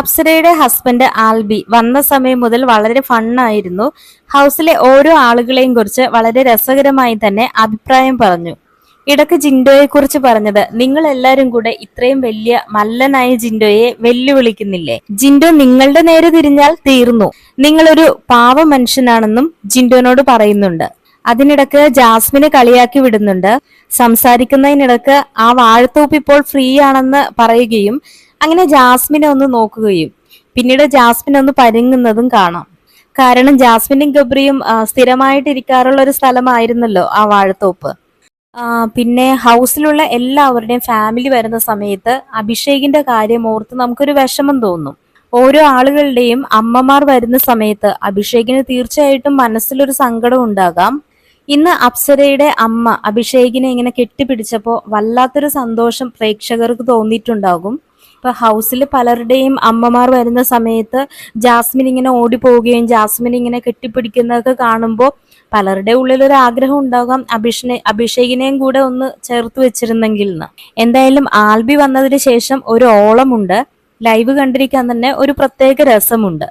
അപ്സരയുടെ husband Albi വന്ന സമയം മുതൽ വളരെ ഫണ്ണായിരുന്നു ഹൗസിലെ ഓരോ ആളുകളെയും കുറിച്ച് വളരെ രസകരമായി തന്നെ അഭിപ്രായം പറഞ്ഞു. ഇടയ്ക്ക് ജിൻഡോയെ കുറിച്ച് പറഞ്ഞത് നിങ്ങൾ എല്ലാരും കൂടെ ഇത്രയും വലിയ മല്ലനായ ജിൻഡോയെ വെല്ലുവിളിക്കുന്നില്ലേ? ജിൻഡോ നിങ്ങളുടെ നേരെ തിരിഞ്ഞാൽ തീർന്നു. നിങ്ങളൊരു പാവ മനുഷ്യനാണെന്നും ജിൻഡോനോട് പറയുന്നുണ്ട്. അതിനിടക്ക് ജാസ്മിനെ കളിയാക്കി വിടുന്നുണ്ട്. സംസാരിക്കുന്നതിനിടക്ക് ആ വാഴത്തോപ്പ് ഇപ്പോൾ ഫ്രീ ആണെന്ന് പറയുകയും അങ്ങനെ ജാസ്മിനെ ഒന്ന് നോക്കുകയും പിന്നീട് ജാസ്മിൻ ഒന്ന് പരുങ്ങുന്നതും കാണാം. കാരണം ജാസ്മിനും ഗബ്രിയും സ്ഥിരമായിട്ടിരിക്കാറുള്ള ഒരു സ്ഥലമായിരുന്നല്ലോ ആ വാഴത്തോപ്പ്. പിന്നെ ഹൗസിലുള്ള എല്ലാവരുടെയും ഫാമിലി വരുന്ന സമയത്ത് അഭിഷേകിന്റെ കാര്യം ഓർത്ത് നമുക്കൊരു വിഷമം തോന്നും. ഓരോ ആളുകളുടെയും അമ്മമാർ വരുന്ന സമയത്ത് അഭിഷേകിന് തീർച്ചയായിട്ടും മനസ്സിലൊരു സങ്കടം ഉണ്ടാകാം. ഇന്ന് അപ്സരയുടെ അമ്മ അഭിഷേകിനെ ഇങ്ങനെ കെട്ടിപ്പിടിച്ചപ്പോൾ വല്ലാത്തൊരു സന്തോഷം പ്രേക്ഷകർക്ക് തോന്നിയിട്ടുണ്ടാകും. ഇപ്പൊ ഹൗസിൽ പലരുടെയും അമ്മമാർ വരുന്ന സമയത്ത് ജാസ്മിൻ ഇങ്ങനെ ഓടിപ്പോവുകയും ജാസ്മിൻ ഇങ്ങനെ കെട്ടിപ്പിടിക്കുന്നതൊക്കെ കാണുമ്പോൾ പലരുടെ ഉള്ളിൽ ഒരു ആഗ്രഹം ഉണ്ടാകാം. അഭിഷനെ അഭിഷേകിനെയും കൂടെ ഒന്ന് ചേർത്ത് വെച്ചിരുന്നെങ്കിൽ എന്ന് എന്തായാലും ആൽബി വന്നതിന് ശേഷം ഒരു ഓളമുണ്ട്. ലൈവ് കണ്ടിരിക്കാൻ തന്നെ ഒരു പ്രത്യേക രസമുണ്ട്.